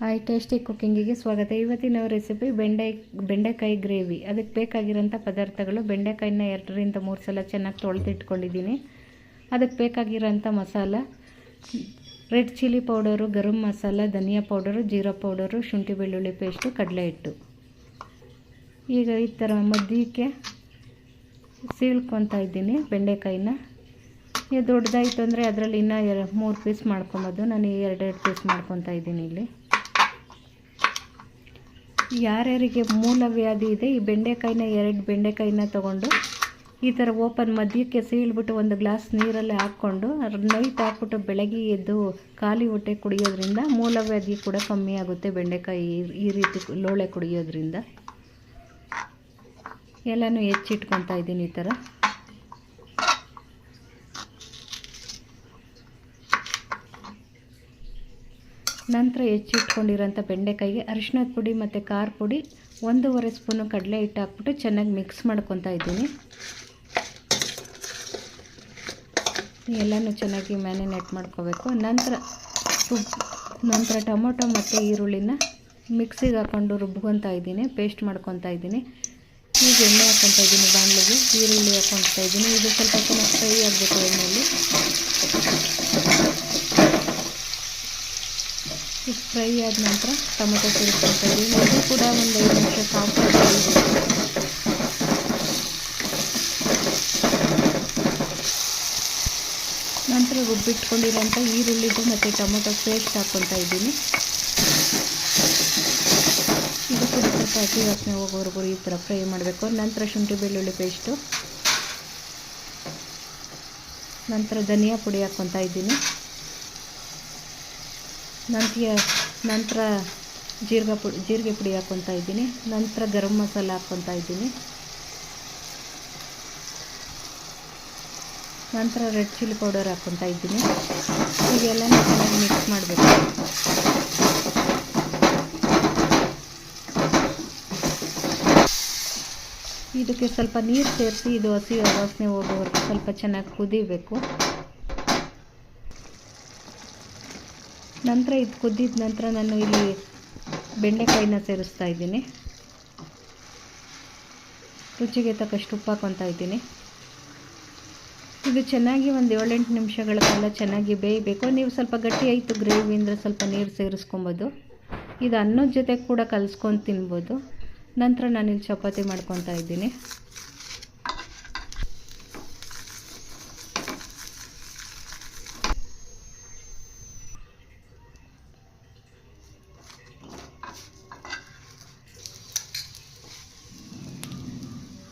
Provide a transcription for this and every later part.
Hi, tasty ಕುಕ್ಕಿಂಗಿಗೆ ಸ್ವಾಗತ. ಇವತ್ತಿನ recipe ಬೆಂಡೆ ಬೆಂಡೆಕಾಯಿ ಗ್ರೇವಿ ಅದಕ್ಕೆ ಬೇಕಾಗಿರೋಂಥ ಪದಾರ್ಥಗಳು ಬೆಂಡೆಕಾಯಿನ ಎರಡರಿಂದ ಮೂರು ಸಲ ಚೆನ್ನಾಗಿ ತೊಳೆದಿಟ್ಕೊಂಡಿದ್ದೀನಿ. ಅದಕ್ಕೆ ಬೇಕಾಗಿರೋಂಥ masala, red chilli powder, garam masala, ಧನಿಯಾ ಪೌಡರು, ಜೀರಾ ಪೌಡರು, ಶುಂಠಿ ಬೆಳ್ಳುಳ್ಳಿ ಪೇಸ್ಟು ಕಡಲೆ ಹಿಟ್ಟು. ಈಗ ಈ ಥರ ಮಧ್ಯಕ್ಕೆ ಸೀಳ್ಕೊತಾ ಇದ್ದೀನಿ ಬೆಂಡೆಕಾಯಿನ. ಈಗ ದೊಡ್ಡದಾಯಿತು ಅಂದರೆ ಅದರಲ್ಲಿ ಇನ್ನೂ ಮೂರು ಪೀಸ್ ಮಾಡ್ಕೊಬೋದು. ನಾನು ಎರಡೆರಡು ಪೀಸ್ ಮಾಡ್ಕೊತಾ ಇದ್ದೀನಿ ಇಲ್ಲಿ. ಯಾರ್ಯಾರಿಗೆ ಮೂಲವ್ಯಾಧಿ ಇದೆ, ಈ ಬೆಂಡೆಕಾಯಿನ ಎರಡು ಬೆಂಡೆಕಾಯಿನ ತೊಗೊಂಡು ಈ ಥರ ಓಪನ್ ಮಧ್ಯಕ್ಕೆ ಸೀಳ್ಬಿಟ್ಟು ಒಂದು ಗ್ಲಾಸ್ ನೀರಲ್ಲಿ ಹಾಕ್ಕೊಂಡು ನೈಟ್ ಹಾಕ್ಬಿಟ್ಟು ಬೆಳಗ್ಗೆ ಎದ್ದು ಖಾಲಿ ಹೊಟ್ಟೆ ಕುಡಿಯೋದ್ರಿಂದ ಮೂಲವ್ಯಾಧಿ ಕೂಡ ಕಮ್ಮಿ ಆಗುತ್ತೆ ಬೆಂಡೆಕಾಯಿ ಈ ರೀತಿ ಲೋಳೆ ಕುಡಿಯೋದ್ರಿಂದ. ಎಲ್ಲನೂ ಹೆಚ್ಚಿಟ್ಕೊತಾ ಇದ್ದೀನಿ ಈ ಥರ. ನಂತರ ಹೆಚ್ಚಿಟ್ಕೊಂಡಿರೋಂಥ ಬೆಂಡೆಕಾಯಿಗೆ ಅರಿಶಿನದ ಪುಡಿ ಮತ್ತು ಖಾರ ಪುಡಿ ಒಂದೂವರೆ ಸ್ಪೂನು ಕಡಲೆ ಹಿಟ್ಟು ಹಾಕ್ಬಿಟ್ಟು ಚೆನ್ನಾಗಿ ಮಿಕ್ಸ್ ಮಾಡ್ಕೊತಾ ಇದ್ದೀನಿ. ಎಲ್ಲನೂ ಚೆನ್ನಾಗಿ ಮ್ಯಾರಿನೇಟ್ ಮಾಡ್ಕೋಬೇಕು. ನಂತರ ನಂತರ ಟೊಮೊಟೊ ಮತ್ತು ಈರುಳ್ಳಿನ ಮಿಕ್ಸಿಗೆ ಹಾಕ್ಕೊಂಡು ರುಬ್ಕೊತಾ ಇದ್ದೀನಿ, ಪೇಸ್ಟ್ ಮಾಡ್ಕೊತಾ ಇದ್ದೀನಿ. ಈಗ ಎಣ್ಣೆ ಹಾಕ್ಕೊತಾ ಇದ್ದೀನಿ ಬಾಣಲೆಗೆ, ಈರುಳ್ಳಿ ಹಾಕ್ಕೊತಾ ಇದ್ದೀನಿ. ಇದು ಸ್ವಲ್ಪ ಚೆನ್ನಾಗಿ ಫ್ರೈ ಆಗಬೇಕು ಎಣ್ಣೆಯಲ್ಲಿ ಇದು ಫ್ರೈ ಆದ ನಂತರ ಟೊಮೆಟೊ ಸೇರಿಸ್ಕೊತಾ ಇದ್ದೀನಿ ಇದು ಕೂಡ ಒಂದು ಐದು ನಿಮಿಷ ಸಾಫ್ಟ್ ನಂತರ ರುಬ್ಬಿಟ್ಕೊಂಡಿರೋಂಥ ಈರುಳ್ಳಿದು ಮತ್ತು ಟೊಮೆಟೊ ಪೇಸ್ಟ್ ಹಾಕ್ಕೊತಾ ಇದ್ದೀನಿ. ಇದು ಕೂಡ ಸ್ವಲ್ಪ ಹಸಿ ವಾಸನೆ ಹೋಗೋವರೆಗೂ ಈ ಥರ ಫ್ರೈ ಮಾಡಬೇಕು. ನಂತರ ಶುಂಠಿ ಬೆಳ್ಳುಳ್ಳಿ ಪೇಸ್ಟು. ನಂತರ ಧನಿಯಾ ಪುಡಿ ಹಾಕ್ಕೊತಾ ಇದ್ದೀನಿ. ನಂತರ ನಂತರ ಜೀರಿಗೆ ಪುಡಿ ಜೀರಿಗೆ ಪುಡಿ ಹಾಕ್ಕೊತಾ ಇದ್ದೀನಿ. ನಂತರ ಗರಂ ಮಸಾಲ ಹಾಕ್ಕೊತಾ ಇದ್ದೀನಿ. ನಂತರ ರೆಡ್ ಚಿಲ್ಲಿ ಪೌಡರ್ ಹಾಕ್ಕೊತಾ ಇದ್ದೀನಿ. ಈಗೆಲ್ಲ ಚೆನ್ನಾಗಿ ಮಿಕ್ಸ್ ಮಾಡಬೇಕು. ಇದಕ್ಕೆ ಸ್ವಲ್ಪ ನೀರು ಸೇರಿಸಿ ಇದು ಹಸಿ ವಾಸನೆ ಹೋಗೋವರೆಗೂ ಸ್ವಲ್ಪ ಚೆನ್ನಾಗಿ ಕುದಿಬೇಕು. ನಂತರ ಇದು ಕುದ್ದಿದ ನಂತರ ನಾನು ಇಲ್ಲಿ ಬೆಂಡೆಕಾಯಿನ ಸೇರಿಸ್ತಾ ಇದ್ದೀನಿ. ರುಚಿಗೆ ತಕ್ಕಷ್ಟು ಉಪ್ಪು ಹಾಕೊತಾ ಇದ್ದೀನಿ. ಇದು ಚೆನ್ನಾಗಿ ಒಂದು ಏಳೆಂಟು ನಿಮಿಷಗಳ ಕಾಲ ಚೆನ್ನಾಗಿ ಬೇಯಬೇಕು. ನೀವು ಸ್ವಲ್ಪ ಗಟ್ಟಿ ಆಯಿತು ಗ್ರೇವಿ ಅಂದರೆ ಸ್ವಲ್ಪ ನೀರು ಸೇರಿಸ್ಕೊಬೋದು. ಇದು ಅನ್ನದ ಜೊತೆ ಕೂಡ ಕಲಸ್ಕೊಂಡು ತಿನ್ಬೋದು. ನಂತರ ನಾನಿಲ್ಲಿ ಚಪಾತಿ ಮಾಡ್ಕೊತಾ ಇದ್ದೀನಿ.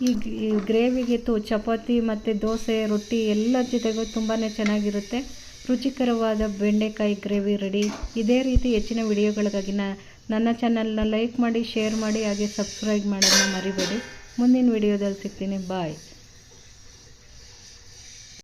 ಈ ಗ್ರೇವಿಗೆ ತು ಚಪಾತಿ ಮತ್ತು ದೋಸೆ, ರೊಟ್ಟಿ ಎಲ್ಲ ಜೊತೆಗೂ ತುಂಬಾ ಚೆನ್ನಾಗಿರುತ್ತೆ. ರುಚಿಕರವಾದ ಬೆಂಡೆಕಾಯಿ ಗ್ರೇವಿ ರೆಡಿ. ಇದೇ ರೀತಿ ಹೆಚ್ಚಿನ ವಿಡಿಯೋಗಳಿಗಾಗಿ ನನ್ನ ಚಾನಲ್ನ ಲೈಕ್ ಮಾಡಿ, ಶೇರ್ ಮಾಡಿ, ಹಾಗೆ ಸಬ್ಸ್ಕ್ರೈಬ್ ಮಾಡೋದನ್ನ ಮರಿಬೇಡಿ. ಮುಂದಿನ ವಿಡಿಯೋದಲ್ಲಿ ಸಿಗ್ತೀನಿ. ಬಾಯ್.